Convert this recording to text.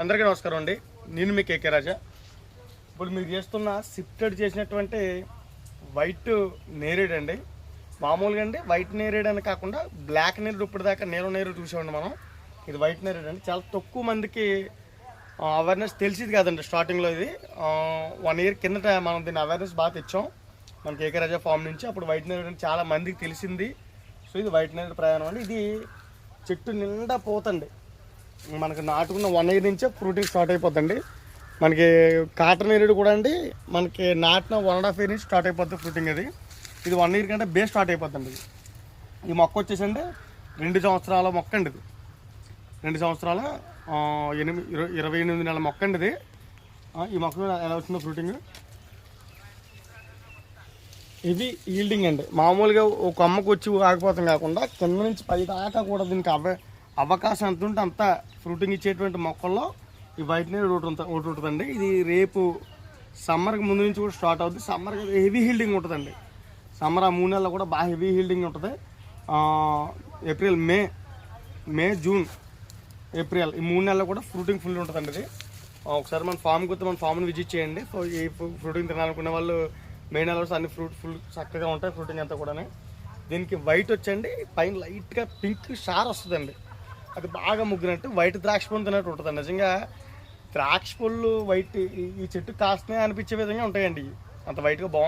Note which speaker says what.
Speaker 1: అందరికీ నమస్కారం అండి. నేను మీ కేకే రాజా. ఇప్పుడు మీరు చేస్తున్న సిఫ్టెడ్ చేసినటువంటి వైట్ నేరేడ్ అండి. మామూలుగా అండి వైట్ నేరేడ్ అని కాకుండా బ్లాక్ నేరేడ్ ఇప్పటిదాకా నేల నేరేడ్ చూసామండి మనం. ఇది వైట్ నేరేడ్ అండి. చాలా తక్కువ మందికి అవేర్నెస్ తెలిసింది కాదండి స్టార్టింగ్లో ఇది. వన్ ఇయర్ కిందట మనం దీన్ని అవేర్నెస్ బాగా తెచ్చాం. మన కేకే రాజా ఫామ్ నుంచి అప్పుడు వైట్ నేరేడ్ అని చాలా మందికి తెలిసింది. సో ఇది వైట్ నేరేడ్ ప్రయాణం అండి. ఇది చెట్టు నిండా పోతండి. మనకి నాటుకున్న వన్ ఇయర్ నుంచే ఫ్రూటింగ్ స్టార్ట్ అయిపోద్దండి. మనకి కాటన్ ఏరియడ్ కూడా అండి మనకి నాటిన వన్ అండ్ హాఫ్ ఇయర్ నుంచి స్టార్ట్ అయిపోద్ది ఫ్రూటింగ్ అది. ఇది వన్ ఇయర్ కంటే బేస్ స్టార్ట్ అయిపోద్దండి ఇది. ఈ మొక్క వచ్చేసండి రెండు సంవత్సరాల మొక్క అండి ఇది. రెండు సంవత్సరాల ఎనిమిది ఇరవై ఇరవై ఎనిమిది నెలల మొక్క అండి ఇది. ఈ మొక్క ఎలా వచ్చిందో ఫ్రూటింగ్ ఇది ఈల్డింగ్ అండి. మామూలుగా ఒక అమ్మకు వచ్చి ఆగిపోతాం కాకుండా కింద నుంచి పై దాకా కూడా దీనికి అవే అవకాశం ఎంత ఉంటే అంత ఫ్రూటింగ్ ఇచ్చేటువంటి మొక్కల్లో ఈ వైట్ నేర్ ఒకటి ఉంటుంది ఒకటి ఉంటుందండి. ఇది రేపు సమ్మర్కి ముందు నుంచి కూడా స్టార్ట్ అవుతుంది సమ్మర్కి హెవీ హీల్డింగ్ ఉంటుందండి. సమ్మర్ ఆ మూడు నెలల్లో కూడా బాగా హెవీ హీల్డింగ్ ఉంటుంది. April May May June April ఈ మూడు నెలల్లో కూడా ఫ్రూటింగ్ ఫుల్ ఉంటుందండి ఇది. ఒకసారి మన ఫామ్కి వస్తే మన ఫామ్ని విజిట్ చేయండి. సో ఈ ఫ్రూటింగ్ తినాలనుకునే వాళ్ళు మే నెలలో అన్ని ఫ్రూట్ ఫుల్ చక్కగా ఉంటాయి ఫ్రూటింగ్ అంతా కూడా దీనికి వైట్ వచ్చండి. పైన లైట్గా పింక్ షార్ వస్తుందండి. అది బాగా ముగ్గినట్టు వైట్ ద్రాక్ష పండు తిన్నట్టు ఉంటుంది. నిజంగా ద్రాక్ష పళ్ళు వైట్ ఈ- చెట్టు కాస్తనే అనిపించే విధంగా ఉంటాయండి. అంత వైట్గా బాగుంది